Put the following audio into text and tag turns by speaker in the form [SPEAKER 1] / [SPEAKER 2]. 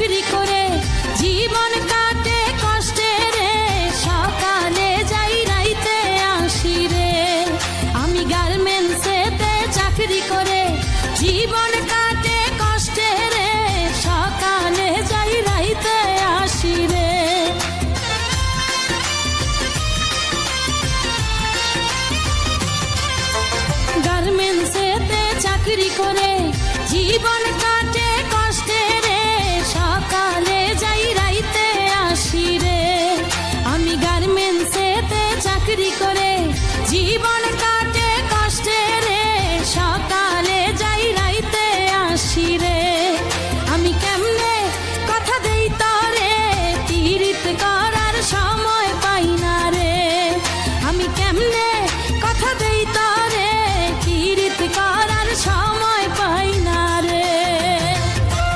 [SPEAKER 1] চাকরি করে গার্মেন্টসেতে চাকরি করে, জীবন কাটে কষ্টে সকালে যাই আসি রে। আমি কেমনে কথা দেই তরে, পীড়িত করার সময় পাই না রে। আমি কেমনে